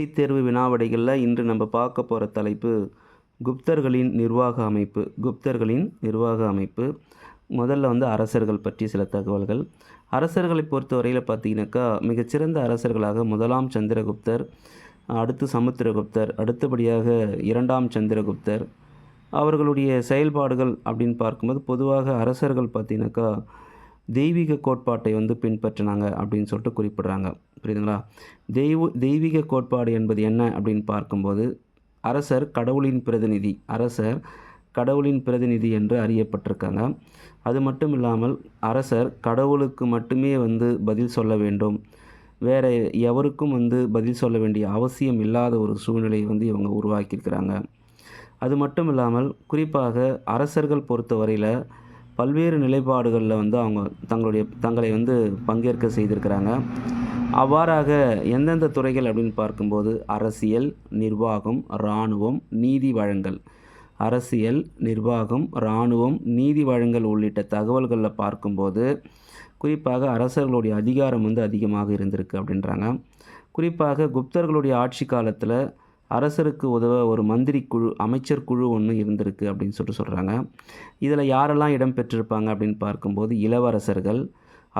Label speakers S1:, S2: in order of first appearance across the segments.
S1: போட்டித் தேர்வு வினாவடைகளில் இன்று நம்ம பார்க்க போகிற தலைப்பு குப்தர்களின் நிர்வாக அமைப்பு குப்தர்களின் நிர்வாக அமைப்பு. முதல்ல வந்து அரசர்கள் பற்றி சில தகவல்கள். அரசர்களை பொறுத்தவரையில் பார்த்தீங்கன்னாக்கா மிகச்சிறந்த அரசர்களாக முதலாம் சந்திரகுப்தர் அடுத்து சமுத்திரகுப்தர் அடுத்தபடியாக இரண்டாம் சந்திரகுப்தர். அவர்களுடைய செயல்பாடுகள் அப்படின்னு பார்க்கும்போது பொதுவாக அரசர்கள் பார்த்தீங்கன்னாக்கா தெய்வீக கோட்பாட்டை வந்து பின்பற்றினாங்க அப்படின்னு சொல்லிட்டு குறிப்பிடுறாங்க. புரியுதுங்களா? தெய்வ தெய்வீக கோட்பாடு என்பது என்ன அப்படின்னு பார்க்கும்போது அரசர் கடவுளின் பிரதிநிதி அரசர் கடவுளின் பிரதிநிதி என்று அறியப்பட்டிருக்காங்க. அது மட்டும் இல்லாமல் அரசர் கடவுளுக்கு மட்டுமே வந்து பதில் சொல்ல வேண்டும். வேறு எவருக்கும் வந்து பதில் சொல்ல வேண்டிய அவசியம் இல்லாத ஒரு சூழ்நிலையை வந்து இவங்க உருவாக்கியிருக்கிறாங்க. அது மட்டும் இல்லாமல் குறிப்பாக அரசர்கள் பொறுத்தவரையில் பல்வேறு நிலைப்பாடுகளில் வந்து அவங்க தங்களுடைய தங்களை வந்து பங்கேற்க செய்திருக்கிறாங்க. அவ்வாறாக எந்தெந்த துறைகள் அப்படின்னு பார்க்கும்போது அரசியல் நிர்வாகம் இராணுவம் நீதி வழங்கல். அரசியல் நிர்வாகம் இராணுவம் நீதி வழங்கல் உள்ளிட்ட தகவல்களில் பார்க்கும்போது குறிப்பாக அரசர்களுடைய அதிகாரம் வந்து அதிகமாக இருந்திருக்கு அப்படின்றாங்க. குறிப்பாக குப்தர்களுடைய ஆட்சி காலத்தில் அரசருக்கு உதவ ஒரு மந்திரி குழு அமைச்சர் குழு ஒன்று இருந்திருக்கு அப்படின்னு சொல்லிட்டு சொல்கிறாங்க இதில் யாரெல்லாம் இடம் பெற்றிருப்பாங்க அப்படின்னு பார்க்கும்போது இளவரசர்கள்.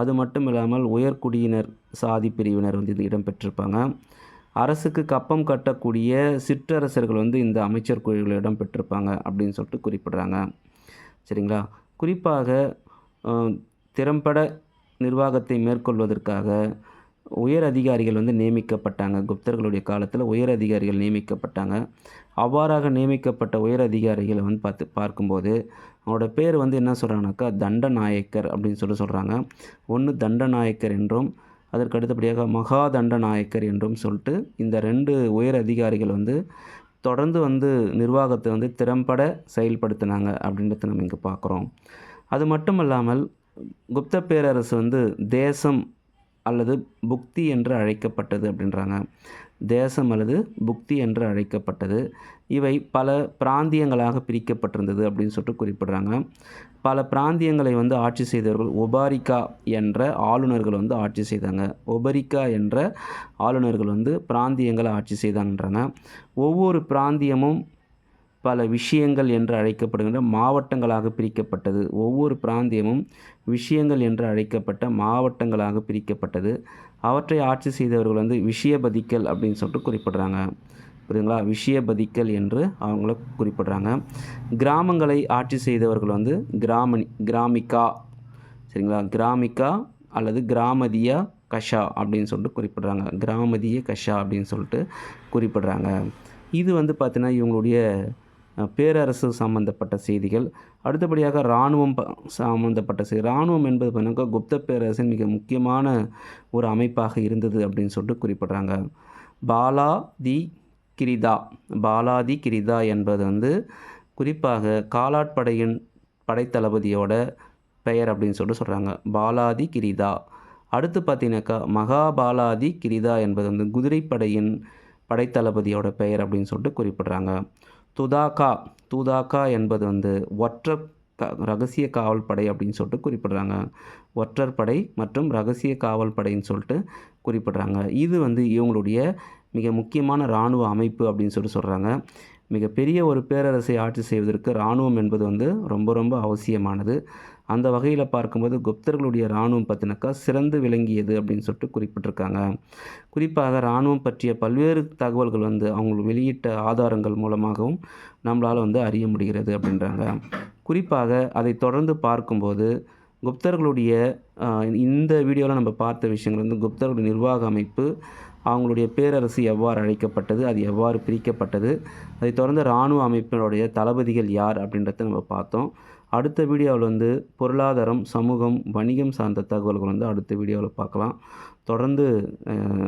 S1: அது மட்டும் இல்லாமல் உயர்குடியினர் சாதி பிரிவினர் வந்து இது இடம் பெற்றிருப்பாங்க. அரசுக்கு கப்பம் கட்டக்கூடிய சிற்றரசர்கள் வந்து இந்த அமைச்சர் குழுவில் இடம் பெற்றிருப்பாங்க அப்படின்னு சொல்லிட்டு குறிப்பிட்றாங்க. சரிங்களா? குறிப்பாக திறம்பட நிர்வாகத்தை மேற்கொள்வதற்காக உயர் அதிகாரிகள் வந்து நியமிக்கப்பட்டாங்க. குப்தர்களுடைய காலத்தில் உயர் அதிகாரிகள் நியமிக்கப்பட்டாங்க. அவ்வாறாக நியமிக்கப்பட்ட உயர் அதிகாரிகளை வந்து பார்த்து பார்க்கும்போது அவனோட பேர் வந்து என்ன சொல்கிறாங்கனாக்கா தண்டநாயக்கர் அப்படின்னு சொல்லி சொல்கிறாங்க ஒன்று தண்டநாயக்கர் என்றும் அதற்கு அடுத்தபடியாக மகா தண்டநாயக்கர் என்றும் சொல்லிட்டு இந்த ரெண்டு உயர் அதிகாரிகள் வந்து தொடர்ந்து வந்து நிர்வாகத்தை வந்து திறம்பட செயல்படுத்தினாங்க அப்படின்றத நம்ம இங்கே பார்க்குறோம். அது மட்டும் இல்லாமல் குப்த பேரரசு வந்து தேசம் அல்லது புக்தி என்று அழைக்கப்பட்டது அப்படின்றாங்க. தேசம் அல்லது புக்தி என்று அழைக்கப்பட்டது. இவை பல பிராந்தியங்களாக பிரிக்கப்பட்டிருந்தது அப்படின்னு சொல்லிட்டு குறிப்பிட்றாங்க. பல பிராந்தியங்களை வந்து ஆட்சி செய்தவர்கள் ஒபாரிக்கா என்ற ஆளுநர்கள் வந்து ஆட்சி செய்தாங்க. ஒபரிக்கா என்ற ஆளுநர்கள் வந்து பிராந்தியங்களை ஆட்சி செய்தாங்கன்றாங்க. ஒவ்வொரு பிராந்தியமும் பல விஷயங்கள் என்று அழைக்கப்படுகின்ற மாவட்டங்களாக பிரிக்கப்பட்டது. ஒவ்வொரு பிராந்தியமும் விஷயங்கள் என்று அழைக்கப்பட்ட மாவட்டங்களாக பிரிக்கப்பட்டது. அவற்றை ஆட்சி செய்தவர்கள் வந்து விஷயபதிக்கல் அப்படின்னு சொல்லிட்டு குறிப்பிடுறாங்க. புரியுதுங்களா? விஷயபதிக்கல் என்று அவங்கள குறிப்பிடுறாங்க. கிராமங்களை ஆட்சி செய்தவர்கள் வந்து கிராமணி கிராமிகா. சரிங்களா? கிராமிகா அல்லது கிராமதியா கஷா அப்படின்னு சொல்லிட்டு குறிப்பிடுறாங்க. கிராமதிய கஷா அப்படின்னு சொல்லிட்டு குறிப்பிடுறாங்க. இது வந்து பார்த்தீங்கன்னா இவங்களுடைய பேரரசு சம்பந்தப்பட்ட செய்திகள். அடுத்தபடியாக இராணுவம் ப- சம்பந்தப்பட்ட செய்தி இராணுவம் என்பது பார்த்தீங்கன்னா குப்த பேரரசின் மிக முக்கியமான ஒரு அமைப்பாக இருந்தது அப்படின்னு சொல்லிட்டு குறிப்பிட்றாங்க. பாலா தி கிரிதா பாலாதி கிரிதா என்பது வந்து குறிப்பாக காலாட்படையின் படைத்தளபதியோட பெயர் அப்படின்னு சொல்லிட்டு சொல்கிறாங்க பாலாதி கிரிதா. அடுத்து பார்த்தீங்கன்னாக்கா மகாபாலாதி கிரிதா என்பது வந்து குதிரைப்படையின் படைத்தளபதியோட பெயர் அப்படின்னு சொல்லிட்டு குறிப்பிட்றாங்க. துதாக்கா தூதாக்கா என்பது வந்து ஒற்ற ரகசிய காவல் படை அப்படின்னு சொல்லிட்டு குறிப்பிடுறாங்க. ஒற்றர் படை மற்றும் ரகசிய காவல் படைன்னு சொல்லிட்டு குறிப்பிடுறாங்க. இது வந்து இவங்களுடைய மிக முக்கியமான இராணுவ அமைப்பு அப்படின்னு சொல்லிட்டு சொல்கிறாங்க மிகப்பெரிய ஒரு பேரரசை ஆட்சி செய்வதற்கு இராணுவம் என்பது வந்து ரொம்ப ரொம்ப அவசியமானது. அந்த வகையில் பார்க்கும்போது குப்தர்களுடைய இராணுவம் பார்த்தினாக்கா சிறந்து விளங்கியது அப்படின்னு சொல்லிட்டு குறிப்பிட்டிருக்காங்க. குறிப்பாக இராணுவம் பற்றிய பல்வேறு தகவல்கள் வந்து அவங்க வெளியிட்ட ஆதாரங்கள் மூலமாகவும் நம்மளால் வந்து அறிய முடிகிறது அப்படின்றாங்க. குறிப்பாக அதை தொடர்ந்து பார்க்கும்போது குப்தர்களுடைய இந்த வீடியோவில் நம்ம பார்த்த விஷயங்கள் வந்து குப்தர்களுடைய நிர்வாக அமைப்பு அவங்களுடைய பேரரசு எவ்வாறு அழைக்கப்பட்டது அது எவ்வாறு பிரிக்கப்பட்டது அதை தொடர்ந்து இராணுவ அமைப்பினுடைய தளபதிகள் யார் அப்படின்றத நம்ம பார்த்தோம். அடுத்த வீடியோவில் வந்து பொருளாதாரம் சமூகம் வணிகம் சார்ந்த தகவல்கள் வந்து அடுத்த வீடியோவில் பார்க்கலாம். தொடர்ந்து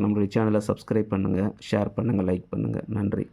S1: நம்மளுடைய சேனலை சப்ஸ்கிரைப் பண்ணுங்கள் ஷேர் பண்ணுங்கள் லைக் பண்ணுங்கள் நன்றி.